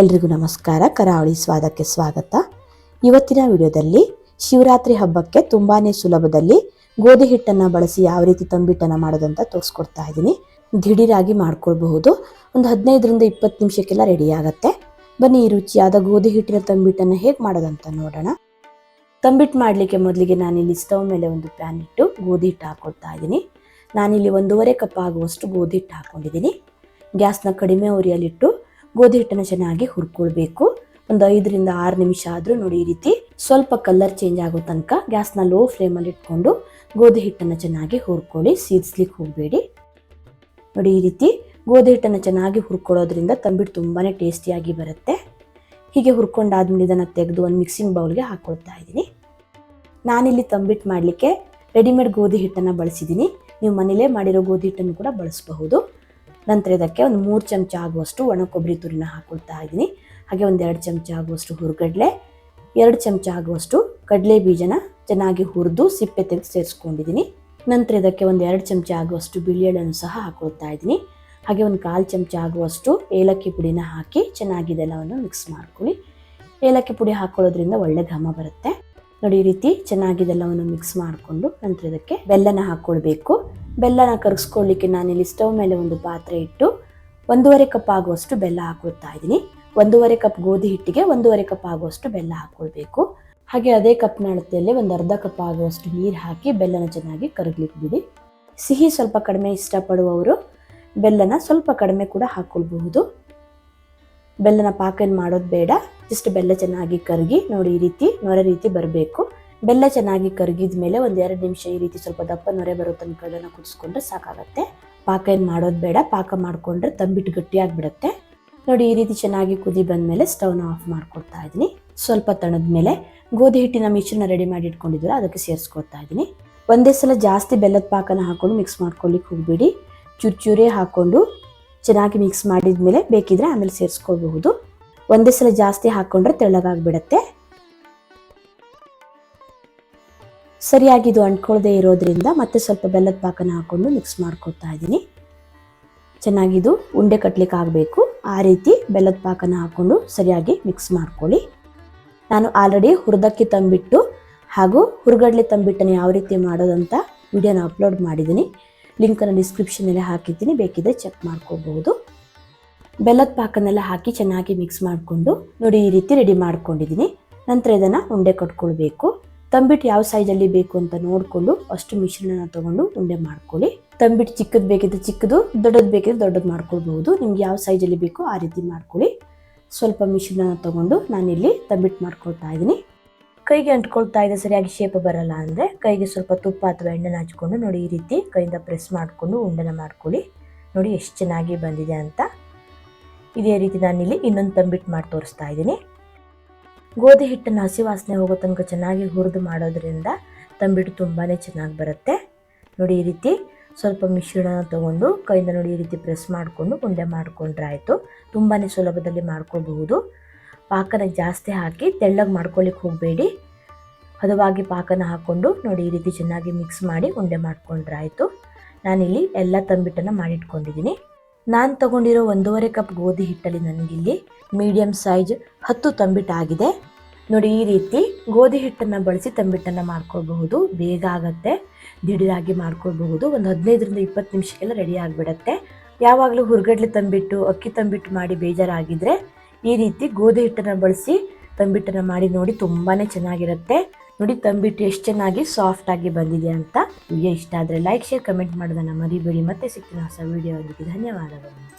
ಎಲ್ರಿಗೂ ನಮಸ್ಕಾರ. ಕರಾವಳಿ ಸ್ವಾದಕ್ಕೆ ಸ್ವಾಗತ. ಇವತ್ತಿನ ವಿಡಿಯೋದಲ್ಲಿ ಶಿವರಾತ್ರಿ ಹಬ್ಬಕ್ಕೆ ತುಂಬಾ ಸುಲಭದಲ್ಲಿ ಗೋಧಿ ಹಿಟ್ಟನ್ನು ಬಳಸಿ ಯಾವ ರೀತಿ ತಂಬಿಟ್ಟನ್ನು ಮಾಡೋದಂತ ತೋರಿಸ್ಕೊಡ್ತಾ ಇದ್ದೀನಿ. ದಿಢೀರಾಗಿ ಮಾಡ್ಕೊಳ್ಬಹುದು. ಒಂದು ಹದಿನೈದರಿಂದ ಇಪ್ಪತ್ತು ನಿಮಿಷಕ್ಕೆಲ್ಲ ರೆಡಿ ಆಗುತ್ತೆ. ಬನ್ನಿ, ಈ ರುಚಿಯಾದ ಗೋಧಿ ಹಿಟ್ಟಿನ ತಂಬಿಟ್ಟನ್ನು ಹೇಗೆ ಮಾಡೋದಂತ ನೋಡೋಣ. ತಂಬಿಟ್ಟು ಮಾಡಲಿಕ್ಕೆ ಮೊದಲಿಗೆ ನಾನಿಲ್ಲಿ ಸ್ಟವ್ ಮೇಲೆ ಒಂದು ಪ್ಯಾನ್ ಇಟ್ಟು ಗೋಧಿ ಹಿಟ್ಟು ಹಾಕ್ಕೊಳ್ತಾ ಇದ್ದೀನಿ. ನಾನಿಲ್ಲಿ ಒಂದೂವರೆ ಕಪ್ ಆಗುವಷ್ಟು ಗೋಧಿ ಹಿಟ್ಟು ಹಾಕ್ಕೊಂಡಿದ್ದೀನಿ ಗ್ಯಾಸ್ನ ಕಡಿಮೆ ಉರಿಯಲ್ಲಿಟ್ಟು ಗೋಧಿ ಹಿಟ್ಟನ್ನು ಚೆನ್ನಾಗಿ ಹುರ್ಕೊಳ್ಬೇಕು. ಒಂದು ಐದರಿಂದ ಆರು ನಿಮಿಷ ಆದರೂ ನೋಡಿ ಈ ರೀತಿ ಸ್ವಲ್ಪ ಕಲರ್ ಚೇಂಜ್ ಆಗೋ ತನಕ ಗ್ಯಾಸ್ನ ಲೋ ಫ್ಲೇಮಲ್ಲಿ ಇಟ್ಕೊಂಡು ಗೋಧಿ ಹಿಟ್ಟನ್ನು ಚೆನ್ನಾಗಿ ಹುರ್ಕೊಳ್ಳಿ, ಸೀದ್ಸ್ಲಿಕ್ಕೆ ಹೋಗಬೇಡಿ. ನೋಡಿ ಈ ರೀತಿ ಗೋಧಿ ಹಿಟ್ಟನ್ನು ಚೆನ್ನಾಗಿ ಹುರ್ಕೊಳ್ಳೋದ್ರಿಂದ ತಂಬಿಟ್ಟು ತುಂಬಾ ಟೇಸ್ಟಿಯಾಗಿ ಬರುತ್ತೆ. ಹೀಗೆ ಹುರ್ಕೊಂಡಾದ್ಮೇಲೆ ಇದನ್ನು ತೆಗೆದು ಒಂದು ಮಿಕ್ಸಿಂಗ್ ಬೌಲ್ಗೆ ಹಾಕ್ಕೊಳ್ತಾ ಇದ್ದೀನಿ. ನಾನಿಲ್ಲಿ ತಂಬಿಟ್ಟು ಮಾಡಲಿಕ್ಕೆ ರೆಡಿಮೇಡ್ ಗೋಧಿ ಹಿಟ್ಟನ್ನು ಬಳಸಿದ್ದೀನಿ. ನೀವು ಮನೇಲೇ ಮಾಡಿರೋ ಗೋಧಿ ಹಿಟ್ಟನ್ನು ಕೂಡ ಬಳಸಬಹುದು. ನಂತರ ಇದಕ್ಕೆ ಒಂದು ಮೂರು ಚಮಚ ಆಗುವಷ್ಟು ಒಣ ಕೊಬ್ಬರಿ ತುರಿನ ಹಾಕೊಳ್ತಾ ಇದ್ದೀನಿ. ಹಾಗೆ ಒಂದು ಎರಡು ಚಮಚ ಆಗುವಷ್ಟು ಹುರ್ಗಡ್ಲೆ, ಎರಡು ಚಮಚ ಆಗುವಷ್ಟು ಕಡಲೆ ಬೀಜನ ಚೆನ್ನಾಗಿ ಹುರಿದು ಸಿಪ್ಪೆ ತೆಗೆದು ಸೇರಿಸ್ಕೊಂಡಿದ್ದೀನಿ. ನಂತರ ಇದಕ್ಕೆ ಒಂದು ಎರಡು ಚಮಚ ಆಗುವಷ್ಟು ಬಿಳಿ ಸಹ ಹಾಕೊಳ್ತಾ ಇದ್ದೀನಿ. ಹಾಗೆ ಒಂದು ಕಾಲು ಚಮಚ ಆಗುವಷ್ಟು ಏಲಕ್ಕಿ ಪುಡಿನ ಹಾಕಿ ಚೆನ್ನಾಗಿ ಇದೆಲ್ಲವನ್ನು ಮಿಕ್ಸ್ ಮಾಡ್ಕೊಳ್ಳಿ. ಏಲಕ್ಕಿ ಪುಡಿ ಹಾಕೊಳ್ಳೋದ್ರಿಂದ ಒಳ್ಳೆ ಘಮ ಬರುತ್ತೆ. ನೋಡಿ ಈ ರೀತಿ ಚೆನ್ನಾಗಿದೆಲ್ಲವನ್ನು ಮಿಕ್ಸ್ ಮಾಡಿಕೊಂಡು ನಂತರ ಇದಕ್ಕೆ ಬೆಲ್ಲನ ಹಾಕ್ಕೊಳ್ಬೇಕು. ಬೆಲ್ಲನ ಕರಗಿಸ್ಕೊಳ್ಳಿಕ್ಕೆ ನಾನಿಲ್ಲಿ ಸ್ಟವ್ ಮೇಲೆ ಒಂದು ಪಾತ್ರೆ ಇಟ್ಟು ಒಂದೂವರೆ ಕಪ್ ಆಗುವಷ್ಟು ಬೆಲ್ಲ ಹಾಕೊಳ್ತಾ ಇದ್ದೀನಿ. ಒಂದೂವರೆ ಕಪ್ ಗೋಧಿ ಹಿಟ್ಟಿಗೆ ಒಂದೂವರೆ ಕಪ್ ಆಗುವಷ್ಟು ಬೆಲ್ಲ ಹಾಕ್ಕೊಳ್ಬೇಕು. ಹಾಗೆ ಅದೇ ಕಪ್ನ ಅಳತೆಯಲ್ಲಿ ಒಂದು ಅರ್ಧ ಕಪ್ ಆಗುವಷ್ಟು ನೀರು ಹಾಕಿ ಬೆಲ್ಲನ ಚೆನ್ನಾಗಿ ಕರಗ್ಲಿಕ್ಕೆ ಬಿಡಿ ಸಿಹಿ ಸ್ವಲ್ಪ ಕಡಿಮೆ ಇಷ್ಟಪಡುವವರು ಬೆಲ್ಲನ ಸ್ವಲ್ಪ ಕಡಿಮೆ ಕೂಡ ಹಾಕ್ಕೊಳ್ಬಹುದು. ಬೆಲ್ಲನ ಪಾಕ ಏನು ಮಾಡೋದು ಬೇಡ. ಜಸ್ಟ್ ಬೆಲ್ಲ ಚೆನ್ನಾಗಿ ಕರಗಿ, ನೋಡಿ ಈ ರೀತಿ ನೊರೆ ರೀತಿ ಬರಬೇಕು. ಬೆಲ್ಲ ಚೆನ್ನಾಗಿ ಕರಗಿದ ಮೇಲೆ ಒಂದು ಎರಡು ನಿಮಿಷ ಈ ರೀತಿ ಸ್ವಲ್ಪ ದಪ್ಪ ನೊರೆ ಬರೋ ತನಕ ಅದನ್ನು ಕುದಿಸ್ಕೊಂಡ್ರೆ ಸಾಕಾಗತ್ತೆ. ಪಾಕ ಏನು ಮಾಡೋದು ಬೇಡ. ಪಾಕ ಮಾಡಿಕೊಂಡ್ರೆ ತಂಬಿಟ್ಟು ಗಟ್ಟಿಯಾಗಿಬಿಡುತ್ತೆ. ನೋಡಿ ಈ ರೀತಿ ಚೆನ್ನಾಗಿ ಕುದಿ ಬಂದಮೇಲೆ ಸ್ಟವ್ನ ಆಫ್ ಮಾಡ್ಕೊಳ್ತಾ ಇದ್ದೀನಿ. ಸ್ವಲ್ಪ ತಣದ ಮೇಲೆ ಗೋಧಿ ಹಿಟ್ಟಿನ ಮಿಶ್ರಣ ರೆಡಿ ಮಾಡಿ ಇಟ್ಕೊಂಡಿದ್ರೆ ಅದಕ್ಕೆ ಸೇರಿಸ್ಕೊಡ್ತಾ ಇದ್ದೀನಿ. ಒಂದೇ ಸಲ ಜಾಸ್ತಿ ಬೆಲ್ಲದ ಪಾಕನ ಹಾಕೊಂಡು ಮಿಕ್ಸ್ ಮಾಡ್ಕೊಳ್ಳಿಕ್ಕೆ ಹೋಗ್ಬೇಡಿ. ಚೂರು ಚೂರೇ ಹಾಕೊಂಡು ಚೆನ್ನಾಗಿ ಮಿಕ್ಸ್ ಮಾಡಿದ ಮೇಲೆ ಬೇಕಿದ್ರೆ ಆಮೇಲೆ ಸೇರಿಸ್ಕೋಬಹುದು ಒಂದೇ ಸಲ ಜಾಸ್ತಿ ಹಾಕೊಂಡ್ರೆ ತೆಳ್ಳಗಾಗ್ಬಿಡತ್ತೆ. ಸರಿಯಾಗಿ ಇದು ಅಂಟ್ಕೊಳ್ಳದೆ ಇರೋದ್ರಿಂದ ಮತ್ತೆ ಸ್ವಲ್ಪ ಬೆಲ್ಲದ ಪಾಕನ ಹಾಕೊಂಡು ಮಿಕ್ಸ್ ಮಾಡ್ಕೊಳ್ತಾ ಇದ್ದೀನಿ. ಚೆನ್ನಾಗಿದು ಉಂಡೆ ಕಟ್ಲಿಕ್ಕೆ ಆಗಬೇಕು ಆ ರೀತಿ ಬೆಲ್ಲದ ಪಾಕನ ಹಾಕ್ಕೊಂಡು ಸರಿಯಾಗಿ ಮಿಕ್ಸ್ ಮಾಡ್ಕೊಳ್ಳಿ. ನಾನು ಆಲ್ರೆಡಿ ಹುರಿದಕ್ಕಿ ತಂಬಿಟ್ಟು ಹಾಗೂ ಹುರುಗಡ್ಲೆ ತಂಬಿಟ್ಟನ್ನು ಯಾವ ರೀತಿ ಮಾಡೋದಂತ ವಿಡಿಯೋನ ಅಪ್ಲೋಡ್ ಮಾಡಿದ್ದೀನಿ. ಲಿಂಕನ್ನು ಡಿಸ್ಕ್ರಿಪ್ಷನಲ್ಲಿ ಹಾಕಿದ್ದೀನಿ, ಬೇಕಿದ್ರೆ ಚೆಕ್ ಮಾಡ್ಕೋಬಹುದು ಬೆಲ್ಲದ ಪಾಕನೆಲ್ಲ ಹಾಕಿ ಚೆನ್ನಾಗಿ ಮಿಕ್ಸ್ ಮಾಡಿಕೊಂಡು, ನೋಡಿ ಈ ರೀತಿ ರೆಡಿ ಮಾಡ್ಕೊಂಡಿದ್ದೀನಿ. ನಂತರ ಇದನ್ನು ಉಂಡೆ ಕಟ್ಕೊಳ್ಬೇಕು. ತಂಬಿಟ್ಟು ಯಾವ ಸೈಜಲ್ಲಿ ಬೇಕು ಅಂತ ನೋಡಿಕೊಂಡು ಅಷ್ಟು ಮಿಶ್ರಣನ ತಗೊಂಡು ಉಂಡೆ ಮಾಡ್ಕೊಳ್ಳಿ. ತಂಬಿಟ್ಟು ಚಿಕ್ಕದು ಬೇಕಿದ್ರೆ ಚಿಕ್ಕದು, ದೊಡ್ಡದು ಬೇಕಿದ್ರೆ ದೊಡ್ಡದು ಮಾಡ್ಕೊಳ್ಬಹುದು. ನಿಮ್ಗೆ ಯಾವ ಸೈಜಲ್ಲಿ ಬೇಕೋ ಆ ರೀತಿ ಮಾಡ್ಕೊಳ್ಳಿ. ಸ್ವಲ್ಪ ಮಿಶ್ರಣ ತಗೊಂಡು ನಾನಿಲ್ಲಿ ತಂಬಿಟ್ಟು ಮಾಡ್ಕೊಳ್ತಾ ಇದ್ದೀನಿ. ಕೈಗೆ ಅಂಟ್ಕೊಳ್ತಾ ಇದೆ, ಸರಿಯಾಗಿ ಶೇಪ್ ಬರಲ್ಲ ಅಂದರೆ ಕೈಗೆ ಸ್ವಲ್ಪ ತುಪ್ಪ ಅಥವಾ ಎಣ್ಣೆನ ಹಚ್ಕೊಂಡು ನೋಡಿ ಈ ರೀತಿ ಕೈಯಿಂದ ಪ್ರೆಸ್ ಮಾಡಿಕೊಂಡು ಉಂಡೆನ ಮಾಡ್ಕೊಳ್ಳಿ. ನೋಡಿ ಎಷ್ಟು ಚೆನ್ನಾಗಿ ಬಂದಿದೆ ಅಂತ. ಇದೇ ರೀತಿ ನಾನಿಲ್ಲಿ ಇನ್ನೊಂದು ತಂಬಿಟ್ಟು ಮಾಡಿ ತೋರಿಸ್ತಾ ಇದ್ದೀನಿ. ಗೋಧಿ ಹಿಟ್ಟನ್ನು ಹಸಿ ವಾಸನೆ ಹೋಗೋ ತನಕ ಚೆನ್ನಾಗಿ ಹುರಿದು ಮಾಡೋದ್ರಿಂದ ತಂಬಿಟ್ಟು ತುಂಬಾ ಚೆನ್ನಾಗಿ ಬರುತ್ತೆ. ನೋಡಿ ಈ ರೀತಿ ಸ್ವಲ್ಪ ಮಿಶ್ರಣ ತೊಗೊಂಡು ಕೈಯಿಂದ ನೋಡಿ ಈ ರೀತಿ ಪ್ರೆಸ್ ಮಾಡಿಕೊಂಡು ಉಂಡೆ ಮಾಡಿಕೊಂಡ್ರೆ ಆಯಿತು ತುಂಬಾ ಸುಲಭದಲ್ಲಿ ಮಾಡ್ಕೋಬಹುದು. ಪಾಕನ ಜಾಸ್ತಿ ಹಾಕಿ ತೆಳ್ಳಗೆ ಮಾಡ್ಕೊಳ್ಳಿಕ್ಕೆ ಹೋಗಬೇಡಿ. ಹದವಾಗಿ ಪಾಕನ ಹಾಕ್ಕೊಂಡು ನೋಡಿ ಈ ರೀತಿ ಚೆನ್ನಾಗಿ ಮಿಕ್ಸ್ ಮಾಡಿ ಉಂಡೆ ಮಾಡ್ಕೊಂಡ್ರೆ ಆಯಿತು ನಾನಿಲ್ಲಿ ಎಲ್ಲ ತಂಬಿಟ್ಟನ್ನು ಮಾಡಿಟ್ಕೊಂಡಿದ್ದೀನಿ. ನಾನು ತಗೊಂಡಿರೋ ಒಂದೂವರೆ ಕಪ್ ಗೋಧಿ ಹಿಟ್ಟಲ್ಲಿ ನನಗಿಲ್ಲಿ ಮೀಡಿಯಮ್ ಸೈಜ್ ಹತ್ತು ತಂಬಿಟ್ಟಾಗಿದೆ. ನೋಡಿ ಈ ರೀತಿ ಗೋಧಿ ಹಿಟ್ಟನ್ನು ಬಳಸಿ ತಂಬಿಟ್ಟನ್ನು ಮಾಡ್ಕೊಳ್ಬಹುದು. ಬೇಗ ಆಗುತ್ತೆ, ದಿಢೀರಾಗಿ ಮಾಡ್ಕೊಳ್ಬಹುದು. ಒಂದು ಹದಿನೈದರಿಂದ ಇಪ್ಪತ್ತು ನಿಮಿಷಕ್ಕೆಲ್ಲ ರೆಡಿ ಆಗಿಬಿಡತ್ತೆ. ಯಾವಾಗಲೂ ಹುರ್ಗಡ್ಲೆ ತಂಬಿಟ್ಟು, ಅಕ್ಕಿ ತಂಬಿಟ್ಟು ಮಾಡಿ ಬೇಜಾರಾಗಿದ್ದರೆ ಈ ರೀತಿ ಗೋಧಿ ಹಿಟ್ಟನ್ನು ಬಳಸಿ ತಂಬಿಟ್ಟನ್ನು ಮಾಡಿ ನೋಡಿ ತುಂಬಾ ಚೆನ್ನಾಗಿರುತ್ತೆ. ನೋಡಿ ತಂಬಿಟ್ಟು ಎಷ್ಟು ಚೆನ್ನಾಗಿ ಸಾಫ್ಟ್ ಆಗಿ ಬಂದಿದೆ ಅಂತ ವಿಡಿಯೋ ಇಷ್ಟ ಆದರೆ ಲೈಕ್ ಶೇರ್ ಕಮೆಂಟ್ ಮಾಡೋದನ್ನು ಮರಿಬೇಡಿ. ಮತ್ತೆ ಸಿಗ್ತೀನಿ ಹೊಸ ವಿಡಿಯೋ ಧನ್ಯವಾದಗಳು.